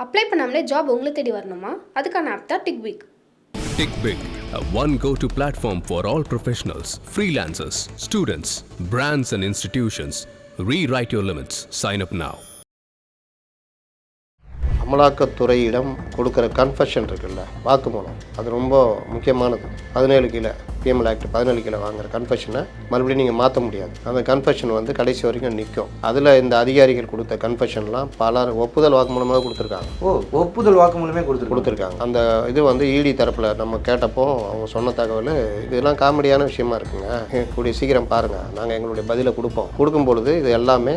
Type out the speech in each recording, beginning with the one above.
Apply பண்ணாமலே job உங்களை தேடி வரணுமா அதுக்கான ஆப் தான் TickBig TickBig, a one go to platform for all professionals, freelancers, students, brands, and institutions. Rewrite your limits. Sign up now. அமலாக்கத்துறையிடம் கொடுக்குற கன்ஃபெஷன் இருக்குல்ல வாக்குமூலம் அது ரொம்ப முக்கியமானது பதினேழு கிலோ பிஎம்எல் ஆக்ட் பதினேழு கிலோ வாங்குற கன்ஃபெஷனை மறுபடியும் நீங்கள் மாற்ற முடியாது. அந்த கன்ஃபெஷன் வந்து கடைசி வரைக்கும் நிற்கும் அதில் இந்த அதிகாரிகள் கொடுத்த கன்ஃபெஷன்லாம் பலர் ஒப்புதல் வாக்குமூலமாக கொடுத்துருக்காங்க. ஓ ஒப்புதல் வாக்குமூலமே கொடுத்துருக்கோம் கொடுத்துருக்காங்க. அந்த இது வந்து இடி தரப்பில் நம்ம கேட்டப்போ அவங்க சொன்ன தகவல் இதெல்லாம் காமெடியான விஷயமா இருக்குங்க. கூடிய சீக்கிரம் பாருங்கள் நாங்கள் எங்களுடைய பதிலை கொடுப்போம். கொடுக்கும் பொழுது இது எல்லாமே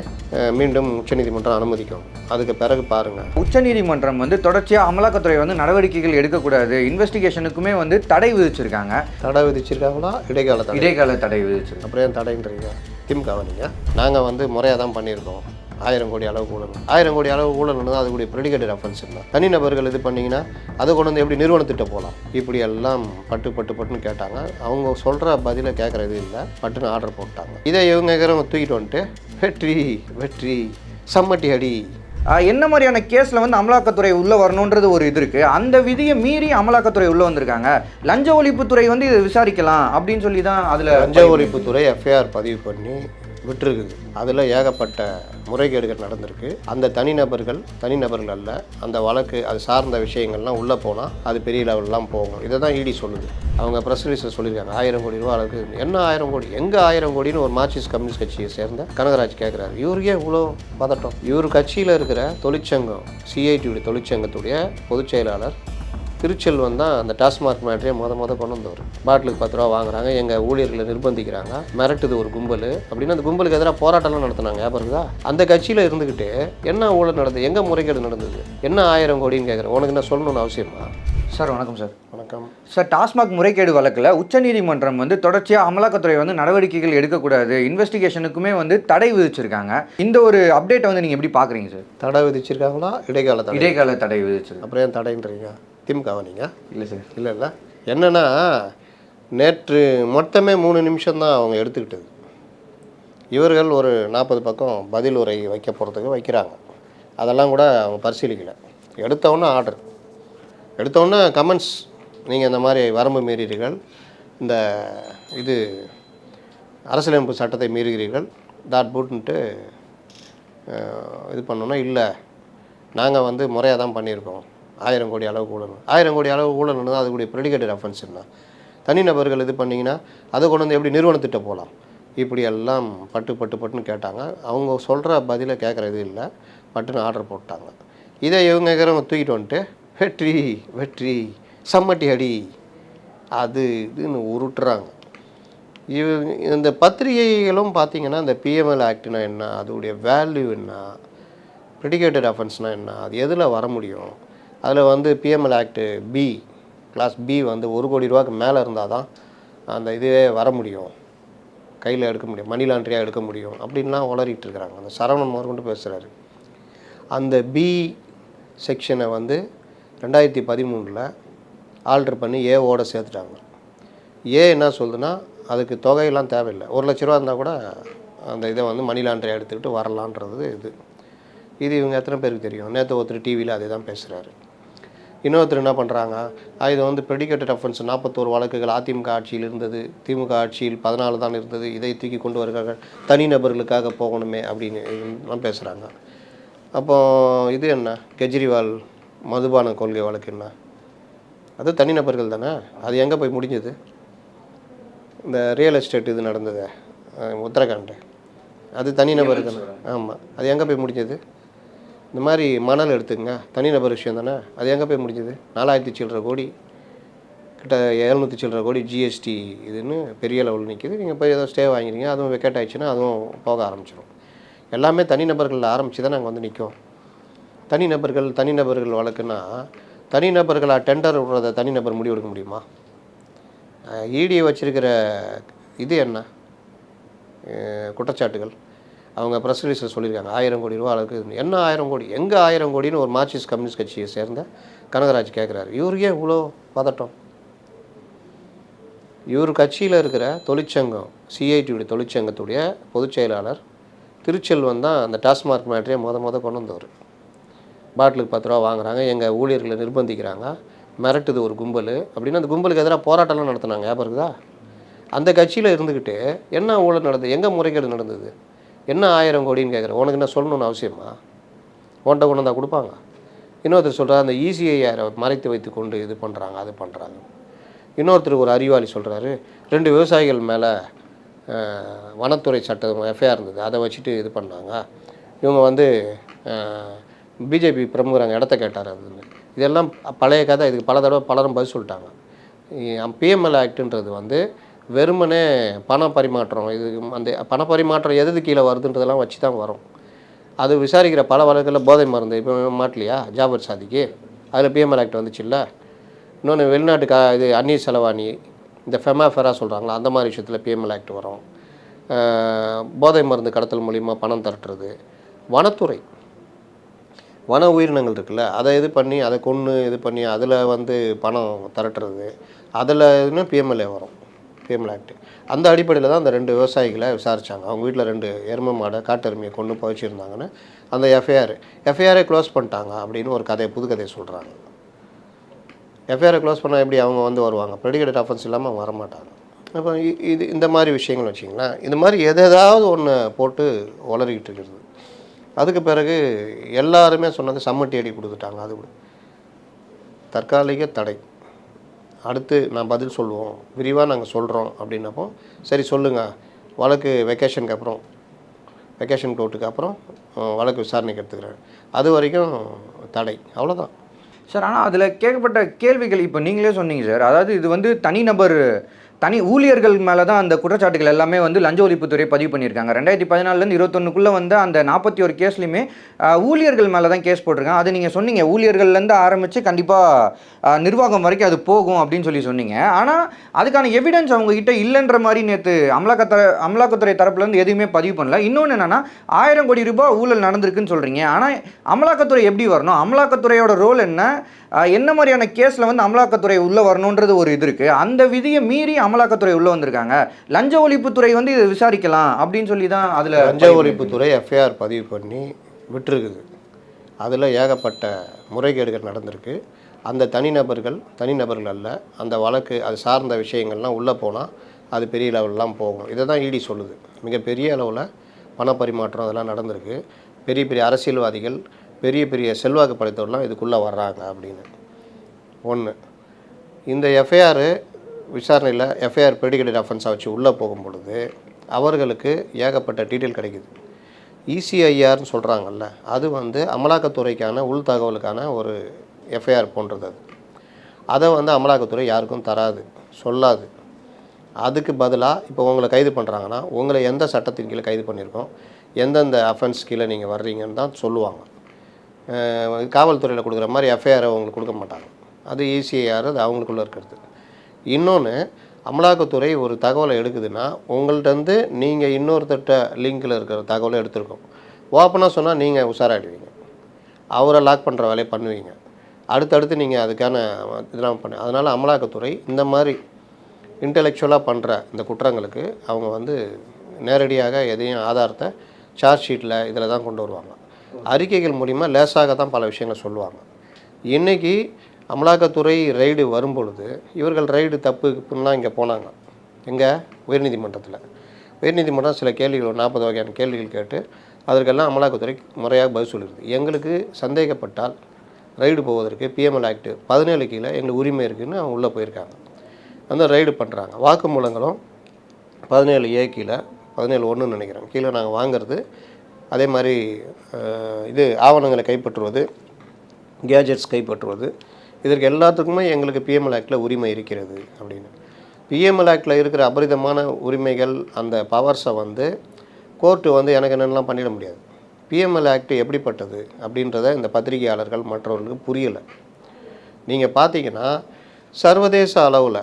மீண்டும் உச்சநீதிமன்றம் அனுமதிக்கும். அதுக்கு பிறகு பாருங்கள் உச்சநீதிமன்றம் வந்து தொடர்ச்சியாக அமலாக்கத்துறை வந்து நடவடிக்கைகள் எடுக்கக்கூடாது. இன்வெஸ்டிகேஷனுக்குமே வந்து தடை விதிச்சிருக்காங்க. தடை விதிச்சிருக்காங்களா இடைக்கால தடை. இடைக்கால தடை விதிச்சிருக்காங்க அப்புறம் ஏன் தடைன்றீங்க திமுக நீங்க நாங்கள் வந்து முறையாக தான் பண்ணியிருக்கோம். ஆயிரம் கோடி அளவு ஊழல். ஆயிரம் கோடி அளவு ஊழல் தான் அதுக்குடைய ப்ரெடிகேட்டட் அஃபென்ஸ் தான் தனிநபர்கள் இது பண்ணீங்கன்னா அதை கொண்டு வந்து எப்படி நிறுவனத்திட்ட போகலாம் இப்படி எல்லாம் பட்டு பட்டு பட்டுன்னு கேட்டாங்க. அவங்க சொல்கிற பதிலை கேட்குறது இல்லை. பட்டுன்னு ஆர்டர் போட்டாங்க. இதை இவங்க இருக்கிறவங்க தூக்கிட்டு வந்துட்டு வெற்றி வெற்றி சம்மட்டி அடி என்ன மாதிரியான கேஸில் வந்து அமலாக்கத்துறை உள்ளே வரணுன்றது ஒரு இது இருக்குது அந்த விதியை மீறி அமலாக்கத்துறை உள்ளே வந்திருக்காங்க. லஞ்ச ஒழிப்புத்துறை வந்து இதை விசாரிக்கலாம் அப்படின்னு சொல்லி தான் அதில் லஞ்ச ஒழிப்புத்துறை எஃப்ஐஆர் பதிவு பண்ணி விட்டுருக்குது. அதில் ஏகப்பட்ட முறைகேடுகள் நடந்திருக்கு. அந்த தனிநபர்கள் தனிநபர்கள் அல்ல அந்த வழக்கு அது சார்ந்த விஷயங்கள்லாம் உள்ளே போனால் அது பெரிய லெவல்லாம் போகும். இதை தான் இடி சொல்லுது. அவங்க ப்ரெஸ் ரிலீஸில் சொல்லியிருக்காங்க. ஆயிரம் கோடி ரூபா அளவுக்கு என்ன ஆயிரம் கோடி? எங்கே ஆயிரம் கோடின்னு ஒரு மார்க்சிஸ்ட் கம்யூனிஸ்ட் கட்சியை சேர்ந்த கனகராஜ் கேட்குறாரு இவருக்கே இவ்வளோ பதட்டம்? இவர் கட்சியில் இருக்கிற தொழிற்சங்கம் சிஐடியுடைய தொழிற்சங்கத்துடைய பொதுச் செயலாளர் திருச்செல்வன் தான் அந்த டாஸ்மார்க் மேட்ரியை மொத மொத கொண்டு வந்தவர். பாட்டிலுக்கு பத்து ரூபா வாங்குறாங்க எங்கள் ஊழியர்களை நிர்பந்திக்கிறாங்க. மிரட்டுது ஒரு கும்பல். அப்படின்னு அந்த கும்பலுக்கு எதிராக போராட்டம்லாம் நடத்துனாங்க ஞாபகம் இருக்குதா? அந்த கட்சியில் இருந்துக்கிட்டு என்ன ஊழல் நடந்தது? எங்கே முறைகேடு நடந்தது? என்ன ஆயிரம் கோடின்னு கேட்குறேன் உனக்கு என்ன சொல்லணும்னு அவசியமா? சார் வணக்கம் சார். வணக்கம். சார் டாஸ்மாக் முறைகேடு வழக்கில் உச்சநீதிமன்றம் வந்து தொடர்ச்சியாக அமலாக்கத்துறை வந்து நடவடிக்கைகள் எடுக்கக்கூடாது இன்வெஸ்டிகேஷனுக்குமே வந்து தடை விதிச்சிருக்காங்க. இந்த ஒரு அப்டேட்டை வந்து நீங்கள் எப்படி பார்க்குறீங்க சார்? தடை விதிச்சிருக்காங்களா? இடைக்கால இடைக்கால தடை விதிச்சிருக்காங்க அப்புறம் ஏன் தடைன்றீங்க? திமுகவா நீங்கள் இல்லை சார். இல்லை இல்லை. என்னென்னா நேற்று மொத்தமே மூணு நிமிஷம்தான் அவங்க எடுத்துக்கிட்டது. இவர்கள் ஒரு நாற்பது பக்கம் பதில் உரை வைக்க போகிறதுக்கு வைக்கிறாங்க. அதெல்லாம் கூட அவங்க பரிசீலிக்கலை. எடுத்தவுடனே ஆர்டர் எடுத்தவுடனே கமெண்ட்ஸ் நீங்கள் இந்த மாதிரி வரம்பு மீறீர்கள். இந்த இது அரசியலமைப்பு சட்டத்தை மீறுகிறீர்கள். டாட் பூட்ன்ட்டு இது பண்ணோன்னா இல்லை. நாங்கள் வந்து முறையாக தான் பண்ணியிருக்கோம். ஆயிரம் கோடி அளவு ஊழல். ஆயிரம் கோடி அளவு ஊழல்னு அதுக்குடைய ப்ரெடிகேட்டட் அஃபென்ஸ் என்ன? தனிநபர்கள் இது பண்ணிங்கன்னா அதை கொண்டு வந்து எப்படி நிறுவனத்திட்ட போகலாம் இப்படி எல்லாம் பட்டு பட்டு பட்டுன்னு கேட்டாங்க. அவங்க சொல்கிற பதிலை கேட்குறது இல்லை. பட்டுன்னு ஆர்டர் போட்டாங்க. இதை இவங்க இருக்கிறவங்க தூக்கிட்டு வந்துட்டு வெற்றி வெற்றி சம்மட்டி அடி அது இதுன்னு உருட்டுறாங்க. இவங்க இந்த பத்திரிகைகளும் பார்த்தீங்கன்னா இந்த பிஎம்எல் ஆக்ட்னா என்ன அதோடைய வேல்யூ என்ன ப்ரெடிகேட்டட் அஃபென்ஸ்னால் என்ன அது எதில் வர முடியும்? அதில் வந்து PML act B clause B வந்து ஒரு கோடி ரூபாய்க்கு மேலே இருந்தால் தான் அந்த இதுவே வர முடியும். கையில் எடுக்க முடியும். மணி லாண்ட்ரியாக எடுக்க முடியும். அப்படின்லாம் உளறிட்டு இருக்கிறாங்க. அந்த சரவணன் முதற்கொண்டு பேசுகிறாரு அந்த பி செக்ஷனை வந்து ரெண்டாயிரத்தி பதிமூணில் ஆல்ட்ரு பண்ணி ஏவோட சேர்த்துட்டாங்க. ஏ என்ன சொல்லுதுன்னா அதுக்கு தொகையெல்லாம் தேவையில்லை. ஒரு லட்ச ரூபா இருந்தால் கூட அந்த இதை வந்து மணி லாண்ட்ரியாக எடுத்துக்கிட்டு வரலான்றது இது. இது இவங்க எத்தனை பேருக்கு தெரியும்? நேற்று ஒருத்தர் டிவியில் அதே தான் பேசுகிறாரு இன்னொருத்தர் என்ன பண்ணுறாங்க இது வந்து ப்ரெடிகேட்டட் அஃபென்ஸ் நாற்பத்தோரு வழக்குகள் அதிமுக ஆட்சியில் இருந்தது. திமுக ஆட்சியில் பதினாலு தான் இருந்தது. இதை தூக்கி கொண்டு வருகிறார்கள். தனிநபர்களுக்காக போகணுமே அப்படின்னு பேசுகிறாங்க அப்போ இது என்ன? கெஜ்ரிவால் மதுபான கொள்கை வழக்கு என்ன? அது தனிநபர்கள் தானே? அது எங்கே போய் முடிஞ்சது? இந்த ரியல் எஸ்டேட் இது நடந்தது. உத்தரகாண்ட். அது தனிநபர்கள் ஆமாம் அது எங்கே போய் முடிஞ்சது? இந்த மாதிரி மணல் எடுத்துக்கங்க. தனிநபர் விஷயம் தானே? அது எங்கே போய் முடிஞ்சது? நாலாயிரத்தி சில்லற கோடி கிட்ட எழுநூற்றி சில்லற கோடி ஜிஎஸ்டி இதுன்னு பெரிய லெவலில் நிற்கிது நீங்கள் போய் ஏதோ ஸ்டே வாங்கிறீங்க அதுவும் வெக்கேட் ஆயிடுச்சுன்னா அதுவும் போக ஆரம்பிச்சிடும் எல்லாமே தனிநபர்களில் ஆரம்பித்து தான் நாங்கள் வந்து நிற்கும் தனிநபர்கள் தனிநபர்கள் வழக்குன்னா தனிநபர்களாக டெண்டர் விடுறத தனிநபர் முடிவு எடுக்க முடியுமா? இடியை வச்சிருக்கிற இது என்ன? குற்றச்சாட்டுகள். அவங்க ப்ரெஸ் ரிலீஸில் சொல்லியிருக்காங்க. ஆயிரம் கோடி ரூபா அளவுக்கு என்ன ஆயிரம் கோடி? எங்கே ஆயிரம் கோடின்னு ஒரு மார்க்சிஸ்ட் கம்யூனிஸ்ட் கட்சியை சேர்ந்த கனகராஜ் கேட்குறாரு இவருக்கே இவ்வளோ பதட்டம்? இவர் கட்சியில் இருக்கிற தொழிற்சங்கம் சிஐடியுடைய தொழிற்சங்கத்துடைய பொதுச் செயலாளர் திருச்செல்வன் தான் அந்த டாஸ்மார்க் மேட்ரியை மொத மொதல் கொண்டு வந்தவர். பாட்டிலுக்கு பத்து ரூபா வாங்குறாங்க எங்கள் ஊழியர்களை நிர்பந்திக்கிறாங்க மிரட்டுது ஒரு கும்பல் அப்படின்னு அந்த கும்பலுக்கு எதிராக போராட்டம்லாம் நடத்துனாங்க. ஞாபகம் இருக்குதா? அந்த கட்சியில் இருந்துக்கிட்டு என்ன ஊழல் நடந்தது? எங்கே முறைகேடு நடந்தது? என்ன ஆயிரம் கோடின்னு கேட்குறேன். உனக்கு என்ன சொல்லணும்னு அவசியமா? உன்கிட்ட கொண்டு வந்தால் கொடுப்பாங்க. இன்னொருத்தர் சொல்கிறார் அந்த இசிஐஆரை மறைத்து வைத்து கொண்டு இது பண்ணுறாங்க அது பண்ணுறாங்க இன்னொருத்தர் ஒரு அறிவாளி சொல்கிறாரு ரெண்டு விவசாயிகள் மேலே வனத்துறை சட்டம் எஃப்ஐஆர் இருந்தது. அதை வச்சுட்டு இது பண்ணாங்க. இவங்க வந்து பிஜேபி பிரமுகர் அங்கே இடத்த கேட்டார் அதுன்னு இதெல்லாம் பழைய கதை. இதுக்கு பல தடவை பலரும் பதில் சொல்லிட்டாங்க. பிஎம்எல் ஆக்டுன்றது வந்து வெறுமனே பண பரிமாற்றம் இது அந்த பண பரிமாற்றம் எது கீழே வருதுன்றதெல்லாம் வச்சு தான் வரும். அது விசாரிக்கிற பல வழக்கில் போதை மருந்து இப்போ மாட்டலையா? ஜாபர் சாதிக்கு. அதில் பிஎம்எல் ஆக்ட் வந்துச்சுல்ல? இன்னொன்று வெளிநாட்டு கா இது அந்நிய செலவாணி இந்த ஃபெமாஃபெரா சொல்கிறாங்களா அந்த மாதிரி விஷயத்தில் பிஎம்எல் ஆக்ட் வரும். போதை மருந்து கடத்தல் மூலிமா பணம் திரட்டுறது. வனத்துறை. வன உயிரினங்கள் இருக்குல்ல? அதை இது பண்ணி அதை கொன்று இது பண்ணி அதில் வந்து பணம் திரட்டுறது. அதில் இதுனா பிஎம்எல்ஏ வரும். பிஎம்எல் ஆக்ட் அந்த அடிப்படையில் தான் அந்த ரெண்டு விவசாயிகளை விசாரித்தாங்க அவங்க வீட்டில் ரெண்டு எருமை மாடை காட்டெருமையை கொண்டு புதைச்சிருந்தாங்கன்னு அந்த எஃப்ஐஆர் எஃப்ஐஆரை க்ளோஸ் பண்ணிட்டாங்க அப்படின்னு ஒரு கதையை புது கதையை சொல்கிறாங்க எஃப்ஐஆரை க்ளோஸ் பண்ணால் எப்படி அவங்க வந்து வருவாங்க? ப்ரெடிகேட் அஃபென்ஸ் இல்லாமல் அவங்க வரமாட்டாங்க. அப்போ இ- இது இந்த மாதிரி விஷயங்கள் வச்சிங்களேன் இந்த மாதிரி எதாவது ஒன்று போட்டு உளறிக்கிட்டு இருக்கிறது. அதுக்கு பிறகு எல்லாருமே சொன்னது சம்மட்டி அடி கொடுத்துட்டாங்க அது கூட. தற்காலிக தடை. அடுத்து நான் பதில் சொல்லுவோம். விரிவாக நாங்கள் சொல்கிறோம் அப்படின்னப்போ சரி சொல்லுங்கள் வழக்கு வெக்கேஷனுக்கு அப்புறம் வெக்கேஷன் கோர்ட்டுக்கு அப்புறம் வழக்கு விசாரணைக்கு எடுத்துக்கிறேன் அது வரைக்கும் தடை. அவ்வளோதான் சார் ஆனால் அதில் கேட்கப்பட்ட கேள்விகள் இப்போ நீங்களே சொன்னீங்க சார். அதாவது இது வந்து தனிநபர் தனி ஊழியர்கள் மேலே தான் அந்த குற்றச்சாட்டுகள் எல்லாமே வந்து லஞ்ச ஒழிப்புத்துறை பதிவு பண்ணியிருக்காங்க. ரெண்டாயிரத்தி பதினாலுலேருந்து இருபத்தொன்னுக்குள்ளே வந்து அந்த நாற்பத்தி ஒரு கேஸ்லையுமே ஊழியர்கள் மேலே தான் கேஸ் போட்டிருக்காங்க. அது நீங்கள் சொன்னீங்க ஊழியர்கள்லேருந்து ஆரம்பித்து கண்டிப்பாக நிர்வாகம் வரைக்கும் அது போகும் அப்படின்னு சொல்லி சொன்னீங்க. ஆனால் அதுக்கான எவிடன்ஸ் அவங்ககிட்ட இல்லைன்ற மாதிரி நேற்று அமலாக்கத்துறை அமலாக்கத்துறை தரப்புலேருந்து எதுவுமே பதிவு பண்ணல. இன்னொன்று என்னென்னா ஆயிரம் கோடி ரூபாய் ஊழல் நடந்திருக்குன்னு சொல்கிறீங்க ஆனால் அமலாக்கத்துறை எப்படி வரணும்? அமலாக்கத்துறையோட ரோல் என்ன? என்ன மாதிரியான கேஸில் வந்து அமலாக்கத்துறை உள்ளே வரணுன்றது ஒரு இது இருக்குது அந்த விதியை மீறி அமலாக்கத்துறை உள்ளே வந்திருக்காங்க. லஞ்ச ஒழிப்புத்துறை வந்து இதை விசாரிக்கலாம் அப்படின்னு சொல்லி தான் அதில் லஞ்ச ஒழிப்புத்துறை எஃப்ஐஆர் பதிவு பண்ணி விட்டுருக்குது. அதில் ஏகப்பட்ட முறைகேடுகள் நடந்திருக்கு. அந்த தனிநபர்கள் தனிநபர்கள் அல்ல அந்த வழக்கு அது சார்ந்த விஷயங்கள்லாம் உள்ளே போனால் அது பெரிய லெவல்லாம் போகும். இதை தான் இடி சொல்லுது. மிகப்பெரிய அளவில் பண பரிமாற்றம் அதெல்லாம் நடந்திருக்கு. பெரிய பெரிய அரசியல்வாதிகள் பெரிய பெரிய செல்வாக்கு படைத்தவர்கள்லாம் இதுக்குள்ளே வர்றாங்க அப்படின்னு. ஒன்று இந்த எஃப்ஐஆர் விசாரணையில் எஃப்ஐஆர் ப்ரெடிகேட்டட் அஃபென்ஸாக வச்சு உள்ளே போகும் பொழுது அவர்களுக்கு ஏகப்பட்ட டீட்டெயில் கிடைக்குது. இசிஐஆர்னு சொல்கிறாங்கல்ல அது வந்து அமலாக்கத்துறைக்கான உள் தகவலுக்கான ஒரு எஃப்ஐஆர் போன்றது அது. அதை வந்து அமலாக்கத்துறை யாருக்கும் தராது சொல்லாது. அதுக்கு பதிலாக இப்போ உங்களை கைது பண்ணுறாங்கன்னா உங்களை எந்த சட்டத்தின் கீழே கைது பண்ணியிருக்கோம் எந்தெந்த அஃபென்ஸ் கீழே நீங்கள் வர்றீங்கன்னு தான் சொல்லுவாங்க. காவல்துறையில் கொடுக்குற மாதிரி எஃப்ஐஆரை உங்களுக்கு கொடுக்க மாட்டாங்க. அது ஈசிஐஆர் அது அவங்களுக்குள்ளே இருக்கிறது. இன்னொன்று அமலாக்கத்துறை ஒரு தகவலை எடுக்குதுன்னா உங்கள்கிட்டருந்து நீங்கள் இன்னொருத்தட்ட லிங்கில் இருக்கிற தகவலை எடுத்திருக்கோம். ஓப்பனாக சொன்னால் நீங்கள் உஷாராயிடுவீங்க. அவரை லாக் பண்ணுற வேலையை பண்ணுவீங்க. அடுத்தடுத்து நீங்கள் அதுக்கான இதெல்லாம் பண்ண அதனால் அமலாக்கத்துறை இந்த மாதிரி இன்டெலெக்சுவலாக பண்ணுற இந்த குற்றங்களுக்கு அவங்க வந்து நேரடியாக எதையும் ஆதாரத்தை சார்ஜ் ஷீட்டில் இதில் தான் கொண்டு வருவாங்க. அறிக்கைகள் மூலிமா லேசாக தான் பல விஷயங்களை சொல்லுவாங்க. இன்றைக்கி அமலாக்கத்துறை ரைடு வரும்பொழுது இவர்கள் ரைடு தப்பு இப்படிலாம் இங்கே போனாங்க. எங்கே? உயர்நீதிமன்றத்தில். உயர்நீதிமன்றம் சில கேள்விகள் நாற்பது வகையான கேள்விகள் கேட்டு அதற்கெல்லாம் அமலாக்கத்துறை முறையாக பதில் சொல்லிடுது எங்களுக்கு சந்தேகப்பட்டால் ரைடு போவதற்கு பிஎம்எல் ஆக்ட் பதினேழு கீழே எங்களுக்கு உரிமை இருக்குதுன்னு அவங்க உள்ளே போயிருக்காங்க. அந்த ரைடு பண்ணுறாங்க வாக்குமூலங்களும் பதினேழு ஏ கீழே பதினேழு ஒன்றுன்னு நினைக்கிறேன். கீழே நாங்கள் வாங்குறது. அதே மாதிரி இது ஆவணங்களை கைப்பற்றுவது கேஜெட்ஸ் கைப்பற்றுவது இதற்கு எல்லாத்துக்குமே எங்களுக்கு பிஎம்எல் ஆக்டில் உரிமை இருக்கிறது அப்படின்னு. பிஎம்எல் ஆக்டில் இருக்கிற அபரிதமான உரிமைகள் அந்த பவர்ஸை வந்து கோர்ட்டு வந்து எனக்கு என்னென்னலாம் பண்ணிட முடியாது. பிஎம்எல் ஆக்ட் எப்படிப்பட்டது அப்படின்றத இந்த பத்திரிகையாளர்கள் மற்றவர்களுக்கு புரியலை. நீங்கள் பார்த்தீங்கன்னா சர்வதேச அளவில்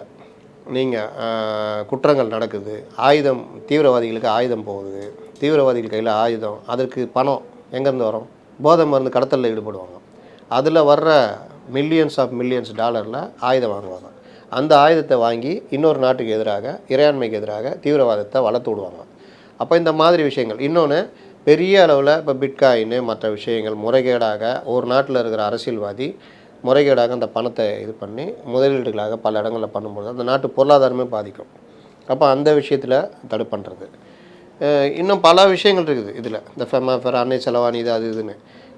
நீங்கள் குற்றங்கள் நடக்குது ஆயுதம் தீவிரவாதிகளுக்கு ஆயுதம் போகுது தீவிரவாதிகள் கையில் ஆயுதம் அதற்கு பணம் எங்கேருந்து வரும்? போதை மருந்து கடத்தலில் ஈடுபடுவாங்க. அதில் வர்ற மில்லியன்ஸ் ஆஃப் மில்லியன்ஸ் டாலரில் ஆயுதம் வாங்குவாங்க. அந்த ஆயுதத்தை வாங்கி இன்னொரு நாட்டுக்கு எதிராக இறையாண்மைக்கு எதிராக தீவிரவாதத்தை வளர்த்து விடுவாங்க. அப்போ இந்த மாதிரி விஷயங்கள். இன்னொன்று பெரிய அளவில் இப்போ பிட்காயின் மற்ற விஷயங்கள் முறைகேடாக ஒரு நாட்டில் இருக்கிற அரசியல்வாதி முறைகேடாக அந்த பணத்தை இது பண்ணி முதலீடுகளாக பல இடங்களில் பண்ணும்போது அந்த நாட்டு பொருளாதாரமே பாதிக்கும். அப்போ அந்த விஷயத்தில் தடை பண்ணுறது இன்னும் பல விஷயங்கள் இருக்குது இதில். இந்த ஃபெமாஃபர் அன்னை செலவாணி இது அது இதுன்னு.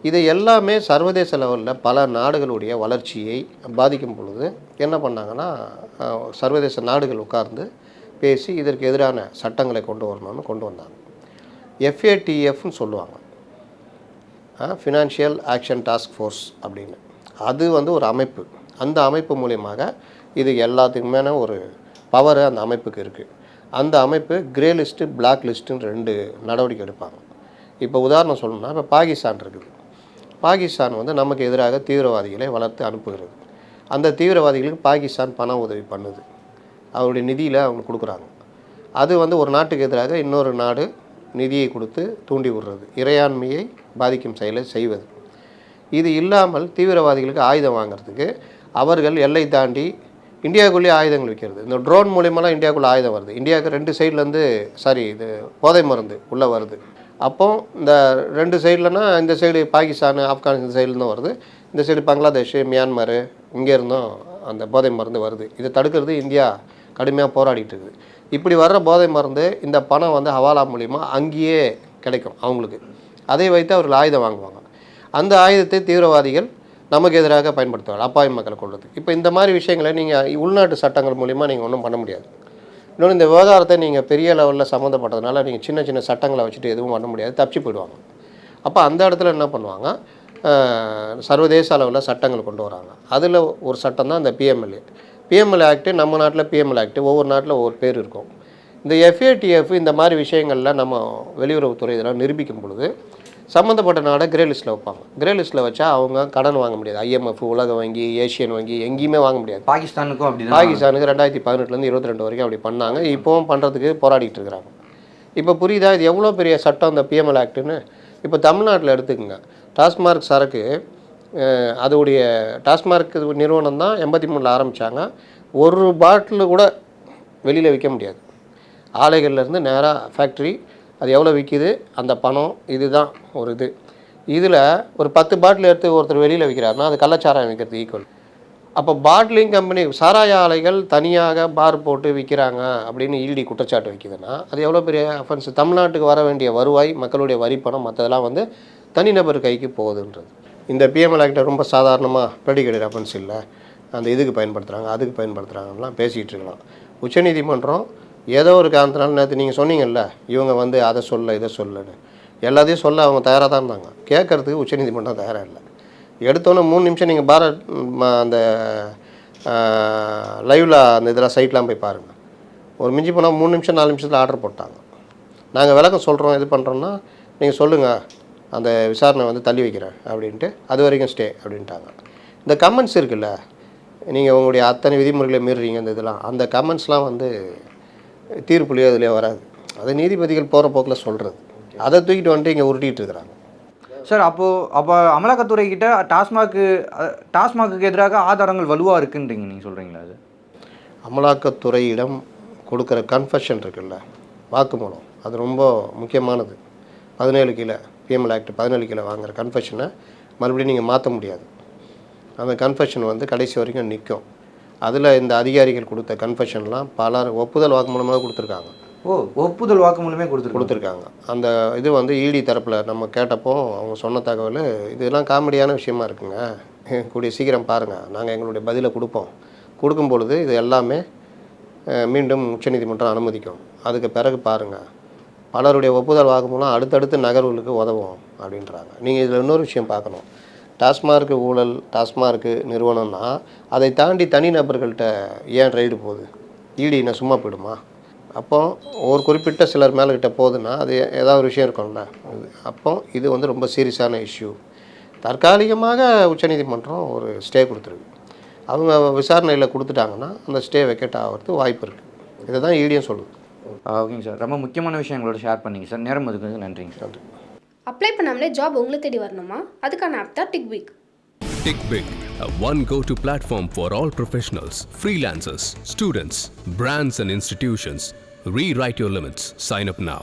இது எல்லாமே சர்வதேச லெவலில் பல நாடுகளுடைய வளர்ச்சியை பாதிக்கும் பொழுது என்ன பண்ணாங்கன்னா சர்வதேச நாடுகள் உட்கார்ந்து பேசி இதற்கு எதிரான சட்டங்களை கொண்டு வரணும்னு கொண்டு வந்தாங்க. எஃப்ஏடிஎஃப்னு சொல்லுவாங்க. ஃபினான்ஷியல் ஆக்ஷன் டாஸ்க் ஃபோர்ஸ் அப்படின்னு. அது வந்து ஒரு அமைப்பு. அந்த அமைப்பு மூலியமாக இது எல்லாத்துக்குமான ஒரு பவர் அந்த அமைப்புக்கு இருக்குது அந்த அமைப்பு கிரே லிஸ்ட்டு பிளாக் லிஸ்ட்டுன்னு ரெண்டு நடவடிக்கை எடுப்பாங்க. இப்போ உதாரணம் சொல்லணும்னா இப்போ பாகிஸ்தான் இருக்குது. பாகிஸ்தான் வந்து நமக்கு எதிராக தீவிரவாதிகளை வளர்த்து அனுப்புகிறது. அந்த தீவிரவாதிகளுக்கு பாகிஸ்தான் பண உதவி பண்ணுது. அவருடைய நிதியில் அவங்க கொடுக்குறாங்க. அது வந்து ஒரு நாட்டுக்கு எதிராக இன்னொரு நாடு நிதியை கொடுத்து தூண்டி விடுறது. இறையாண்மையை பாதிக்கும் செயலை செய்வது. இது இல்லாமல் தீவிரவாதிகளுக்கு ஆயுதம் வாங்குறதுக்கு அவர்கள் எல்லை தாண்டி இந்தியாவுக்குள்ளேயே ஆயுதங்கள் விற்கிறது. இந்த ட்ரோன் மூலியமெல்லாம் இந்தியாவுக்குள்ளே ஆயுதம் வருது. இந்தியாவுக்கு ரெண்டு சைட்லேருந்து சாரி இது போதை மருந்து உள்ளே வருது. அப்போ இந்த ரெண்டு சைட்லனா இந்த சைடு பாகிஸ்தான் ஆப்கானிஸ்தான் சைடுலேருந்து வருது. இந்த சைடு பங்களாதேஷ் மியான்மர் இங்கேருந்தும் அந்த போதை மருந்து வருது. இதை தடுக்கிறது இந்தியா கடுமையாக போராடிட்டு இருக்குது இப்படி வர்ற போதை மருந்து இந்த பணம் வந்து ஹவாலா மூலிமா அங்கேயே கிடைக்கும் அவங்களுக்கு. அதை வைத்து அவர்கள் ஆயுதம் வாங்குவாங்க. அந்த ஆயுதத்தை தீவிரவாதிகள் நமக்கு எதிராக பயன்படுத்துவாங்க அப்பாவி மக்களை கொள்வது இப்போ இந்த மாதிரி விஷயங்களை நீங்கள் உள்நாட்டு சட்டங்கள் மூலிமா நீங்கள் ஒன்றும் பண்ண முடியாது. இன்னொன்று இந்த விவகாரத்தை நீங்கள் பெரிய லெவலில் சம்மந்தப்பட்டதுனால நீங்கள் சின்ன சின்ன சட்டங்களை வச்சுட்டு எதுவும் பண்ண முடியாது தப்பிச்சு போயிடுவாங்க. அப்போ அந்த இடத்துல என்ன பண்ணுவாங்க? சர்வதேச அளவில் சட்டங்கள் கொண்டு வராங்க. அதில் ஒரு சட்டம் தான் இந்த பிஎம்எல்ஏ பிஎம்எல் ஆக்ட்டு நம்ம நாட்டில் பிஎம்எல் ஆக்ட்டு ஒவ்வொரு நாட்டில் ஒவ்வொரு பேர் இருக்கும். இந்த எஃப்ஏடிஎஃப் இந்த மாதிரி விஷயங்களில் நம்ம வெளியுறவுத்துறை இதெல்லாம் நிரூபிக்கும் பொழுது சம்மந்தப்பட்ட நாடை கிரே லிஸ்ட்டில் வைப்பாங்க. கிரே லிஸ்ட்டில் வச்சா அவங்க கடன் வாங்க முடியாது. ஐஎம்எஃப் உலக வங்கி ஏஷியன் வங்கி எங்கேயுமே வாங்க முடியாது. பாகிஸ்தானுக்கும் அப்படிதான் பாகிஸ்தானுக்கு ரெண்டாயிரத்தி பதினெட்டுலேருந்து இருபத்தி ரெண்டு வரைக்கும் அப்படி பண்ணாங்க. இப்போவும் பண்ணுறதுக்கு போராடிட்டு இருக்கிறாங்க. இப்போ புரியுதா? இது எவ்வளோ பெரிய சட்டம் இந்த பிஎம்எல் ஆக்ட்டுன்னு இப்போ தமிழ்நாட்டில் எடுத்துக்கோங்க. டாஸ்மார்க் சரக்கு அதோடைய டாஸ்மார்க் நிறுவனம் தான் எண்பத்தி மூணில் ஆரம்பித்தாங்க ஒரு பாட்டில் கூட வெளியில் விற்க முடியாது. ஆலைகள்லேருந்து நேராக ஃபேக்ட்ரி அது எவ்வளோ விற்கிது அந்த பணம் இதுதான் ஒரு இது. இதில் ஒரு பத்து பாட்டில் எடுத்து ஒருத்தர் வெளியில் விற்கிறாருன்னா அது கள்ளச்சாராயம் விற்கிறது ஈக்குவல் அப்போ பாட்லிங் கம்பெனி சாராய ஆலைகள் தனியாக பார் போட்டு விற்கிறாங்க அப்படின்னு ஈடி குற்றச்சாட்டு விற்கிதுன்னா அது எவ்வளோ பெரிய அஃபென்ஸ் தமிழ்நாட்டுக்கு வர வேண்டிய வருவாய் மக்களுடைய வரி பணம் மற்றதெல்லாம் வந்து தனிநபர் கைக்கு போகுதுன்றது. இந்த பிஎம்எல் ஆக்டை ரொம்ப சாதாரணமாக ப்ரெடிகேட்டட் அஃபென்ஸ் இல்லை. அந்த இதுக்கு பயன்படுத்துகிறாங்க அதுக்கு பயன்படுத்துகிறாங்கலாம் பேசிகிட்டு இருக்கலாம். உச்சநீதிமன்றம் ஏதோ ஒரு காரணத்தினால நேற்று நீங்கள் சொன்னீங்கல்ல இவங்க வந்து அதை சொல்ல இதை சொல்லன்னு. எல்லாத்தையும் சொல்ல அவங்க தயாராக தான் இருந்தாங்க. கேட்கறதுக்கு உச்சநீதிமன்றம் தயாராக இல்லை. எடுத்தோன்னே மூணு நிமிஷம் நீங்கள் பாரத் அந்த லைவில் அந்த இதெல்லாம் சைட்லாம் போய் பாருங்கள் ஒரு மிஞ்சி போனால் மூணு நிமிஷம் நாலு நிமிஷத்தில் ஆர்டர் போட்டாங்க. நாங்கள் விளக்கம் சொல்கிறோம் இது பண்ணுறோன்னா நீங்கள் சொல்லுங்கள் அந்த விசாரணை வந்து தள்ளி வைக்கிறேன் அப்படின்ட்டு அது வரைக்கும் ஸ்டே அப்படின்ட்டாங்க. இந்த கமெண்ட்ஸ் இருக்குல்ல நீங்கள் உங்களுடைய அத்தனை விதிமுறைகளை மீறுறீங்க இந்த இதெல்லாம். அந்த கமெண்ட்ஸ்லாம் வந்து தீர்ப்புலையோ இதுலேயோ வராது. அது நீதிபதிகள் போகிற போக்கில் சொல்கிறது அதை தூக்கிட்டு வந்துட்டு இங்கே உருட்டிகிட்டு இருக்கிறாங்க. சார் அப்போ அப்போ அமலாக்கத்துறை கிட்ட டாஸ்மாக்கு டாஸ்மாக்கு எதிராக ஆதாரங்கள் வலுவா இருக்குன்றீங்க நீங்க சொல்றீங்களா அது? அமலாக்கத்துறையிடம் கொடுக்குற கன்ஃபெஷன் இருக்குல்ல வாக்குமூலம் அது ரொம்ப முக்கியமானது. பதினேழு கிலோ பிஎம்எல் ஆக்ட் பதினேழு கிலோ வாங்குற கன்ஃபெஷனை மறுபடியும் நீங்கள் மாற்ற முடியாது. அந்த கன்ஃபெஷன் வந்து கடைசி வரைக்கும் நிற்கும் அதில் இந்த அதிகாரிகள் கொடுத்த கன்ஃபெஷன்லாம் பலர் ஒப்புதல் வாக்குமூலமாக கொடுத்துருக்காங்க. ஓ ஒப்புதல் வாக்குமூலமே கொடுத்துருக்கு கொடுத்துருக்காங்க. அந்த இது வந்து இடி தரப்பில் நம்ம கேட்டப்போ அவங்க சொன்ன தகவல் இதெல்லாம் காமெடியான விஷயமா இருக்குங்க. கூடிய சீக்கிரம் பாருங்கள் நாங்கள் எங்களுடைய பதிலை கொடுப்போம். கொடுக்கும் பொழுது இது எல்லாமே மீண்டும் உச்சநீதிமன்றம் அனுமதிக்கும். அதுக்கு பிறகு பாருங்கள் பலருடைய ஒப்புதல் வாக்குமூலம் அடுத்தடுத்து நகர்வுகளுக்கு உதவும் அப்படின்றாங்க. நீங்கள் இதில் இன்னொரு விஷயம் பார்க்கணும். டாஸ்மார்க் ஊழல் டாஸ்மார்க் நிறுவனம்னா அதை தாண்டி தனிநபர்கள்ட்ட ஏன் ரைடு போகுது? ஈடி என்ன சும்மா போயிடுமா? அப்போ ஒரு குறிப்பிட்ட சிலர் மேலே கிட்ட போகுதுன்னா அது ஏதாவது ஒரு விஷயம் இருக்கும்ல. அப்போ இது வந்து ரொம்ப சீரியஸான இஷ்யூ தற்காலிகமாக உச்சநீதிமன்றம் ஒரு ஸ்டே கொடுத்துருக்கு. அவங்க விசாரணையில் கொடுத்துட்டாங்கன்னா அந்த ஸ்டே வெக்கெட் ஆகிறதுக்கு வாய்ப்பு இருக்குது இதை தான் ஈடியும் சொல்லுது. ஓகேங்க சார். ரொம்ப முக்கியமான விஷயம் எங்களோட ஷேர் பண்ணீங்க சார். நேரம் அதுக்கு நன்றிங்க சார். அப்ளை பண்ணாமலே ஜாப் உங்களை தேடி வரணுமா அதுக்கான ஆப் தான் TickBig TickBig, a one go to platform for all professionals, freelancers, students, brands, and institutions. Rewrite your limits. Sign up now.